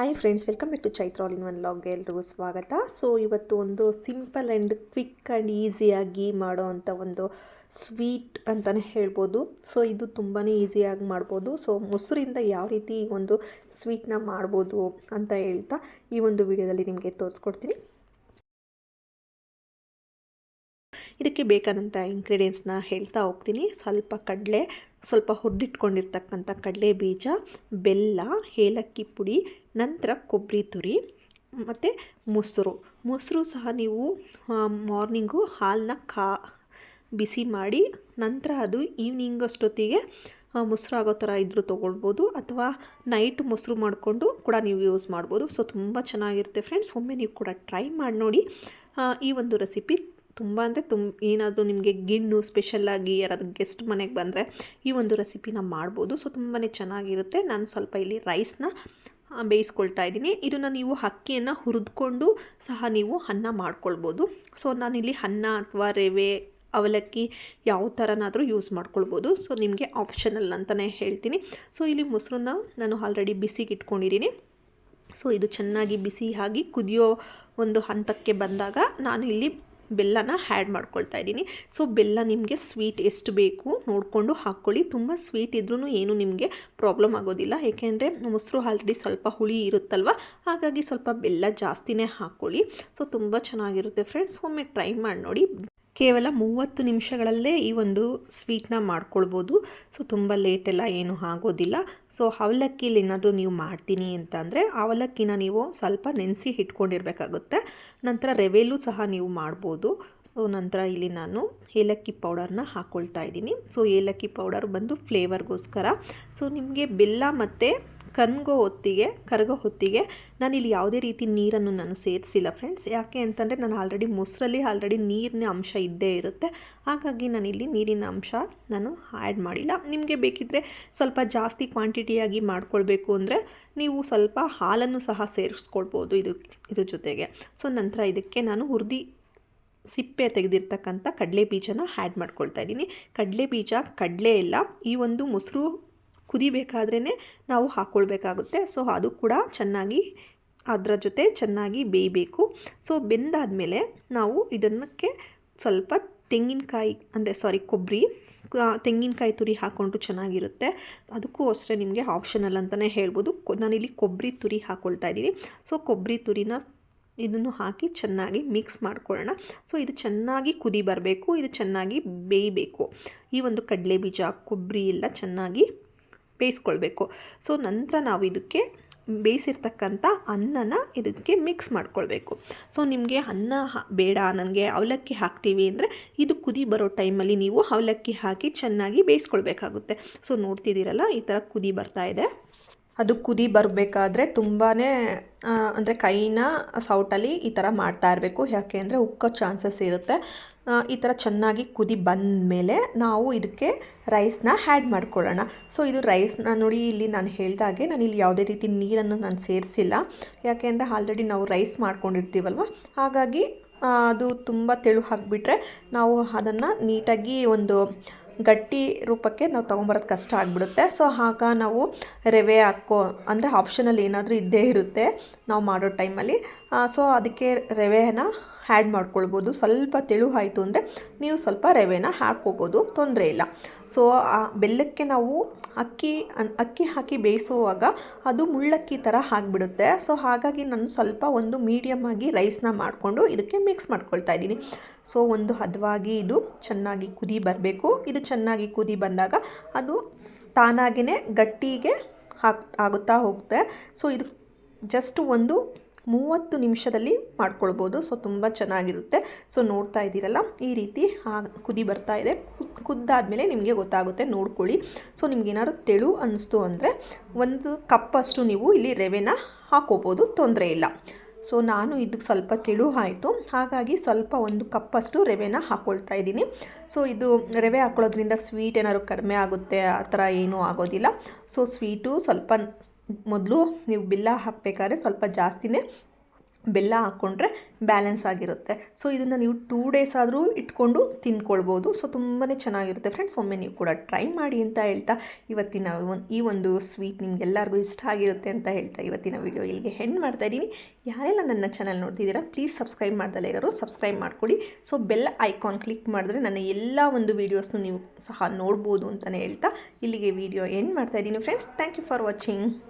Hi friends welcome back to Chaitra all in one ಲಾಗ್ಗೆ ಎಲ್ರಿಗೂ ಸ್ವಾಗತ. So ಇವತ್ತು ಒಂದು ಸಿಂಪಲ್ ಆ್ಯಂಡ್ ಕ್ವಿಕ್ ಆ್ಯಂಡ್ ಈಸಿಯಾಗಿ ಮಾಡೋ ಅಂಥ ಒಂದು ಸ್ವೀಟ್ ಅಂತಲೇ ಹೇಳ್ಬೋದು. ಸೊ ಇದು ತುಂಬಾ ಈಸಿಯಾಗಿ ಮಾಡ್ಬೋದು. ಸೊ ಮೊಸರಿಂದ ಯಾವ ರೀತಿ ಒಂದು ಸ್ವೀಟ್ನ ಮಾಡ್ಬೋದು ಅಂತ ಹೇಳ್ತಾ ಈ ಒಂದು ವಿಡಿಯೋದಲ್ಲಿ ನಿಮಗೆ ತೋರಿಸ್ಕೊಡ್ತೀನಿ. ಇದಕ್ಕೆ ಬೇಕಾದಂಥ ಇಂಗ್ರೀಡಿಯೆಂಟ್ಸ್ನ ಹೇಳ್ತಾ ಹೋಗ್ತೀನಿ. ಸ್ವಲ್ಪ ಕಡಲೆ ಸ್ವಲ್ಪ ಹುರಿದಿಟ್ಕೊಂಡಿರ್ತಕ್ಕಂಥ ಕಡಲೆ ಬೀಜ ಬೆಲ್ಲ, ಏಲಕ್ಕಿ ಪುಡಿ, ನಂತರ ಕೊಬ್ಬರಿ ತುರಿ ಮತ್ತು ಮೊಸರು. ಮೊಸರು ಸಹ ನೀವು ಮಾರ್ನಿಂಗು ಹಾಲನ್ನ ಕಾ, ಬಿಸಿ ಮಾಡಿ ನಂತರ ಅದು ಈವ್ನಿಂಗ್ ಅಷ್ಟೊತ್ತಿಗೆ ಮೊಸರು ಆಗೋ ಥರ ಇದ್ದರೂ ತೊಗೊಳ್ಬೋದು ಅಥವಾ ನೈಟ್ ಮೊಸರು ಮಾಡಿಕೊಂಡು ಕೂಡ ನೀವು ಯೂಸ್ ಮಾಡ್ಬೋದು. ಸೊ ತುಂಬ ಚೆನ್ನಾಗಿರುತ್ತೆ ಫ್ರೆಂಡ್ಸ್ ಒಮ್ಮೆ ನೀವು ಕೂಡ ಟ್ರೈ ಮಾಡಿ ನೋಡಿ ಈ ಒಂದು ರೆಸಿಪಿ ತುಂಬ ಅಂದರೆ ತುಂಬ ಏನಾದರೂ ನಿಮಗೆ ಗಿಣ್ಣು ಸ್ಪೆಷಲ್ಲಾಗಿ ಯಾರಾದರೂ ಗೆಸ್ಟ್ ಮನೆಗೆ ಬಂದರೆ ಈ ಒಂದು ರೆಸಿಪಿನ ಮಾಡ್ಬೋದು. ಸೊ ತುಂಬಾ ಚೆನ್ನಾಗಿರುತ್ತೆ. ನಾನು ಸ್ವಲ್ಪ ಇಲ್ಲಿ ರೈಸ್ನ ಬೇಯಿಸ್ಕೊಳ್ತಾ ಇದ್ದೀನಿ. ಇದನ್ನು ನೀವು ಅಕ್ಕಿಯನ್ನು ಹುರಿದುಕೊಂಡು ಸಹ ನೀವು ಅನ್ನ ಮಾಡ್ಕೊಳ್ಬೋದು. ಸೊ ನಾನಿಲ್ಲಿ ಅನ್ನ ಅಥವಾ ರವೆ, ಅವಲಕ್ಕಿ ಯಾವ ಥರನಾದರೂ ಯೂಸ್ ಮಾಡ್ಕೊಳ್ಬೋದು. ಸೊ ನಿಮಗೆ ಆಪ್ಷನಲ್ ಅಂತಲೇ ಹೇಳ್ತೀನಿ. ಸೊ ಇಲ್ಲಿ ಮೊಸರನ್ನ ನಾನು ಆಲ್ರೆಡಿ ಬಿಸಿಗೆ ಇಟ್ಕೊಂಡಿದ್ದೀನಿ. ಸೊ ಇದು ಚೆನ್ನಾಗಿ ಬಿಸಿ ಆಗಿ ಕುದಿಯೋ ಒಂದು ಹಂತಕ್ಕೆ ಬಂದಾಗ ನಾನು ಇಲ್ಲಿ ಬೆಲ್ಲನ ಹ್ಯಾಡ್ ಮಾಡ್ಕೊಳ್ತಾ ಇದ್ದೀನಿ. ಸೊ ಬೆಲ್ಲ ನಿಮಗೆ ಸ್ವೀಟ್ ಎಷ್ಟು ಬೇಕು ನೋಡಿಕೊಂಡು ಹಾಕ್ಕೊಳ್ಳಿ. ತುಂಬ ಸ್ವೀಟ್ ಇದ್ರೂ ಏನು ನಿಮಗೆ ಪ್ರಾಬ್ಲಮ್ ಆಗೋದಿಲ್ಲ. ಏಕೆಂದರೆ ಮೊಸರು ಆಲ್ರೆಡಿ ಸ್ವಲ್ಪ ಹುಳಿ ಇರುತ್ತಲ್ವ? ಹಾಗಾಗಿ ಸ್ವಲ್ಪ ಬೆಲ್ಲ ಜಾಸ್ತಿನೇ ಹಾಕ್ಕೊಳ್ಳಿ. ಸೊ ತುಂಬ ಚೆನ್ನಾಗಿರುತ್ತೆ ಫ್ರೆಂಡ್ಸ್ ಒಮ್ಮೆ ಟ್ರೈ ಮಾಡಿ ನೋಡಿ. ಕೇವಲ ಮೂವತ್ತು ನಿಮಿಷಗಳಲ್ಲೇ ಈ ಒಂದು ಸ್ವೀಟ್ನ ಮಾಡ್ಕೊಳ್ಬೋದು. ಸೊ, ತುಂಬ ಲೇಟೆಲ್ಲ ಏನು ಆಗೋದಿಲ್ಲ. ಸೊ, ಅವಲಕ್ಕಿಲಿ ಏನಾದರೂ ನೀವು ಮಾಡ್ತೀನಿ ಅಂತ ಅಂದರೆ ಅವಲಕ್ಕಿನ ನೀವು ಸ್ವಲ್ಪ ನೆನೆಸಿ ಇಟ್ಕೊಂಡಿರ್ಬೇಕಾಗುತ್ತೆ ನಂತರ ರವೆಲೂ ಸಹ ನೀವು ಮಾಡ್ಬೋದು. ನಂತರ ಇಲ್ಲಿ ನಾನು ಏಲಕ್ಕಿ ಪೌಡರ್ನ ಹಾಕ್ಕೊಳ್ತಾ ಇದ್ದೀನಿ. ಸೊ, ಏಲಕ್ಕಿ ಪೌಡರ್ ಬಂದು ಫ್ಲೇವರ್ಗೋಸ್ಕರ. ಸೊ, ನಿಮಗೆ ಬೆಲ್ಲ ಮತ್ತು ಕನ್ಗೋ ಹೊತ್ತಿಗೆ, ಕರಗೋ ಹೊತ್ತಿಗೆ ನಾನು ಇಲ್ಲಿ ಯಾವುದೇ ರೀತಿ ನೀರನ್ನು ನಾನು ಸೇರಿಸಿಲ್ಲ ಫ್ರೆಂಡ್ಸ್. ಯಾಕೆ ಅಂತಂದರೆ ನಾನು ಆಲ್ರೆಡಿ ಮೊಸರಲ್ಲಿ ಆಲ್ರೆಡಿ ನೀರಿನ ಅಂಶ ಇದ್ದೇ ಇರುತ್ತೆ. ಹಾಗಾಗಿ ನಾನು ಇಲ್ಲಿ ನೀರಿನ ಅಂಶ ನಾನು ಆ್ಯಡ್ ಮಾಡಿಲ್ಲ. ನಿಮಗೆ ಬೇಕಿದ್ದರೆ ಸ್ವಲ್ಪ ಜಾಸ್ತಿ ಕ್ವಾಂಟಿಟಿಯಾಗಿ ಮಾಡ್ಕೊಳ್ಬೇಕು ಅಂದರೆ ನೀವು ಸ್ವಲ್ಪ ಹಾಲನ್ನು ಸಹ ಸೇರಿಸ್ಕೊಳ್ಬೋದು ಇದು ಇದ್ರ ಜೊತೆಗೆ. ಸೊ, ನಂತರ ಇದಕ್ಕೆ ನಾನು ಹುರಿದಿ ಸಿಪ್ಪೆ ತೆಗೆದಿರ್ತಕ್ಕಂಥ ಕಡಲೆ ಬೀಜನ ಆ್ಯಡ್ ಮಾಡ್ಕೊಳ್ತಾ ಇದ್ದೀನಿ. ಕಡಲೆ ಬೀಜ, ಕಡಲೆ ಎಲ್ಲ ಈ ಒಂದು ಮೊಸರು ಕುದಿಬೇಕಾದ್ರೇ ನಾವು ಹಾಕ್ಕೊಳ್ಬೇಕಾಗುತ್ತೆ ಸೊ ಅದು ಕೂಡ ಚೆನ್ನಾಗಿ ಅದರ ಜೊತೆ ಚೆನ್ನಾಗಿ ಬೇಯಬೇಕು. ಸೊ ಬೆಂದಾದಮೇಲೆ ನಾವು ಇದನ್ನಕ್ಕೆ ಸ್ವಲ್ಪ ತೆಂಗಿನಕಾಯಿ, ಅಂದರೆ ಸಾರಿ ಕೊಬ್ಬರಿ ತೆಂಗಿನಕಾಯಿ ತುರಿ ಹಾಕ್ಕೊಂಡು ಚೆನ್ನಾಗಿರುತ್ತೆ. ಅದಕ್ಕೂ ಅಷ್ಟೇ ನಿಮಗೆ ಆಪ್ಷನಲ್ ಅಂತಲೇ ಹೇಳ್ಬೋದು. ನಾನಿಲ್ಲಿ ಕೊಬ್ಬರಿ ತುರಿ ಹಾಕ್ಕೊಳ್ತಾ ಇದ್ದೀನಿ. ಸೊ ಕೊಬ್ಬರಿ ತುರಿನ ಇದನ್ನು ಹಾಕಿ ಚೆನ್ನಾಗಿ ಮಿಕ್ಸ್ ಮಾಡ್ಕೊಳ್ಳೋಣ. ಸೊ ಇದು ಚೆನ್ನಾಗಿ ಕುದಿ ಬರಬೇಕು, ಇದು ಚೆನ್ನಾಗಿ ಬೇಯಬೇಕು. ಈ ಒಂದು ಕಡಲೆ ಬೀಜ ಕೊಬ್ಬರಿ ಎಲ್ಲ ಚೆನ್ನಾಗಿ ಬೇಯಿಸ್ಕೊಳ್ಬೇಕು. ಸೊ ನಂತರ ನಾವು ಇದಕ್ಕೆ ಬೇಯಿಸಿರ್ತಕ್ಕಂಥ ಅನ್ನನ ಇದಕ್ಕೆ ಮಿಕ್ಸ್ ಮಾಡ್ಕೊಳ್ಬೇಕು. ಸೊ ನಿಮಗೆ ಅನ್ನ ಬೇಡ ನನಗೆ ಅವಲಕ್ಕಿ ಹಾಕ್ತೀವಿ ಅಂದರೆ ಇದು ಕುದಿ ಬರೋ ಟೈಮಲ್ಲಿ ನೀವು ಅವಲಕ್ಕಿ ಹಾಕಿ ಚೆನ್ನಾಗಿ ಬೇಯಿಸ್ಕೊಳ್ಬೇಕಾಗುತ್ತೆ. ಸೊ ನೋಡ್ತಿದ್ದೀರಲ್ಲ, ಈ ಥರ ಕುದಿ ಬರ್ತಾ ಇದೆ. ಅದು ಕುದಿ ಬರಬೇಕಾದ್ರೆ ತುಂಬಾ ಅಂದರೆ ಕೈನ ಸೌಟಲ್ಲಿ ಈ ಥರ ಮಾಡ್ತಾ ಇರಬೇಕು. ಯಾಕೆ ಅಂದರೆ ಉಕ್ಕೋ ಚಾನ್ಸಸ್ ಇರುತ್ತೆ. ಈ ಥರ ಚೆನ್ನಾಗಿ ಕುದಿ ಬಂದ ಮೇಲೆ ನಾವು ಇದಕ್ಕೆ ರೈಸ್ನ ಹ್ಯಾಡ್ ಮಾಡ್ಕೊಳ್ಳೋಣ. ಸೊ, ಇದು ರೈಸ್ನ ನೋಡಿ ಇಲ್ಲಿ ನಾನು ಹೇಳಿದಾಗೆ ನಾನು ಇಲ್ಲಿ ಯಾವುದೇ ರೀತಿ ನೀರನ್ನು ನಾನು ಸೇರಿಸಿಲ್ಲ. ಯಾಕೆ ಅಂದರೆ ಆಲ್ರೆಡಿ ನಾವು ರೈಸ್ ಮಾಡ್ಕೊಂಡಿರ್ತೀವಲ್ವ? ಹಾಗಾಗಿ ಅದು ತುಂಬ ತೆಳು ಹಾಕಿಬಿಟ್ರೆ ನಾವು ಅದನ್ನು ನೀಟಾಗಿ ಒಂದು ಗಟ್ಟಿ ರೂಪಕ್ಕೆ ನಾವು ತೊಗೊಂಬರೋದು ಕಷ್ಟ ಆಗಿಬಿಡುತ್ತೆ. ಸೊ ಆಗ ನಾವು ರವೆ ಹಾಕೋ, ಅಂದರೆ ಆಪ್ಷನಲ್ಲಿ ಏನಾದರೂ ಇದ್ದೇ ಇರುತ್ತೆ ನಾವು ಮಾಡೋ ಟೈಮಲ್ಲಿ. ಸೊ ಅದಕ್ಕೆ ರವೆನ ಆ್ಯಡ್ ಮಾಡ್ಕೊಳ್ಬೋದು. ಸ್ವಲ್ಪ ತೆಳು ಆಯಿತು ಅಂದರೆ ನೀವು ಸ್ವಲ್ಪ ರವೆನ ಹಾಕ್ಕೋಬೋದು, ತೊಂದರೆ ಇಲ್ಲ. ಸೊ ಬೆಲ್ಲಕ್ಕೆ ನಾವು ಅಕ್ಕಿ ಅಕ್ಕಿ ಹಾಕಿ ಬೇಯಿಸುವಾಗ ಅದು ಮುಳ್ಳಕ್ಕಿ ಥರ ಆಗಿಬಿಡುತ್ತೆ. ಸೊ ಹಾಗಾಗಿ ನಾನು ಸ್ವಲ್ಪ ಒಂದು ಮೀಡಿಯಮ್ ಆಗಿ ರೈಸ್ನ ಮಾಡಿಕೊಂಡು ಇದಕ್ಕೆ ಮಿಕ್ಸ್ ಮಾಡ್ಕೊಳ್ತಾ ಇದ್ದೀನಿ. ಸೊ ಒಂದು ಹದವಾಗಿ ಇದು ಚೆನ್ನಾಗಿ ಕುದಿ ಬರಬೇಕು. ಇದು ಚೆನ್ನಾಗಿ ಕುದಿ ಬಂದಾಗ ಅದು ತಾನಾಗಿಯೇ ಗಟ್ಟಿಗೆ ಹಾಕ್, ಆಗುತ್ತಾ ಹೋಗುತ್ತೆ. ಸೊ ಇದು ಜಸ್ಟ್ ಒಂದು ಮೂವತ್ತು ನಿಮಿಷದಲ್ಲಿ ಮಾಡ್ಕೊಳ್ಬೋದು. ಸೊ ತುಂಬ ಚೆನ್ನಾಗಿರುತ್ತೆ. ಸೊ ನೋಡ್ತಾ ಇದ್ದೀರಲ್ಲ, ಈ ರೀತಿ ಕುದಿ ಬರ್ತಾ ಇದೆ. ಕುದ್ದಾದಮೇಲೆ ನಿಮಗೆ ಗೊತ್ತಾಗುತ್ತೆ, ನೋಡ್ಕೊಳ್ಳಿ. ಸೊ ನಿಮ್ಗೇನಾದ್ರು ತೆಳು ಅನ್ನಿಸ್ತು ಅಂದರೆ ಒಂದು ಕಪ್ಪಷ್ಟು ನೀವು ಇಲ್ಲಿ ರವೆನ ಹಾಕೋಬೋದು, ತೊಂದರೆ ಇಲ್ಲ. ಸೊ ನಾನು ಇದಕ್ಕೆ ಸ್ವಲ್ಪ ತಿಳು ಆಯಿತು. ಹಾಗಾಗಿ ಸ್ವಲ್ಪ ಒಂದು ಕಪ್ಪಷ್ಟು ರವೆನ ಹಾಕ್ಕೊಳ್ತಾ ಇದ್ದೀನಿ. ಸೊ ಇದು ರವೆ ಹಾಕ್ಕೊಳ್ಳೋದ್ರಿಂದ ಸ್ವೀಟ್ ಏನಾದ್ರು ಕಡಿಮೆ ಆಗುತ್ತೆ, ಆ ಥರ ಏನೂ ಆಗೋದಿಲ್ಲ. ಸೊ ಸ್ವೀಟು ಸ್ವಲ್ಪ ಮೊದಲು ನೀವು ಬೆಲ್ಲ ಹಾಕಬೇಕಾದ್ರೆ ಸ್ವಲ್ಪ ಜಾಸ್ತಿನೇ ಬೆಲ್ಲ ಹಾಕ್ಕೊಂಡ್ರೆ ಬ್ಯಾಲೆನ್ಸ್ ಆಗಿರುತ್ತೆ. ಸೊ, ಇದನ್ನು ನೀವು ಟೂ ಡೇಸ್ ಆದರೂ ಇಟ್ಕೊಂಡು ತಿನ್ಕೊಳ್ಬೋದು. ಸೊ ತುಂಬಾ ಚೆನ್ನಾಗಿರುತ್ತೆ ಫ್ರೆಂಡ್ಸ್. ಒಮ್ಮೆ ನೀವು ಕೂಡ ಟ್ರೈ ಮಾಡಿ ಅಂತ ಹೇಳ್ತಾ ಇವತ್ತಿನ ಈ ಒಂದು ಸ್ವೀಟ್ ನಿಮ್ಗೆಲ್ಲರಿಗೂ ಇಷ್ಟ ಆಗಿರುತ್ತೆ ಅಂತ ಹೇಳ್ತಾ ಇವತ್ತಿನ ವಿಡಿಯೋ ಇಲ್ಲಿಗೆ ಹೆಣ್ಣು ಮಾಡ್ತಾ ಯಾರೆಲ್ಲ ನನ್ನ ಚಾನಲ್ ನೋಡ್ತಿದ್ದೀರಾ ಪ್ಲೀಸ್ ಸಬ್ಸ್ಕ್ರೈಬ್ ಮಾಡ್ದಲೇ ಇರೋರು ಸಬ್ಸ್ಕ್ರೈಬ್ ಮಾಡ್ಕೊಳ್ಳಿ. ಸೊ, ಬೆಲ್ ಐಕಾನ್ ಕ್ಲಿಕ್ ಮಾಡಿದ್ರೆ ನನ್ನ ಎಲ್ಲ ಒಂದು ವೀಡಿಯೋಸ್ನು ನೀವು ಸಹ ನೋಡ್ಬೋದು ಅಂತಲೇ ಹೇಳ್ತಾ ಇಲ್ಲಿಗೆ ವಿಡಿಯೋ ಎಂಡ್ ಮಾಡ್ತಾ ಇದ್ದೀನಿ friends. Thank you for watching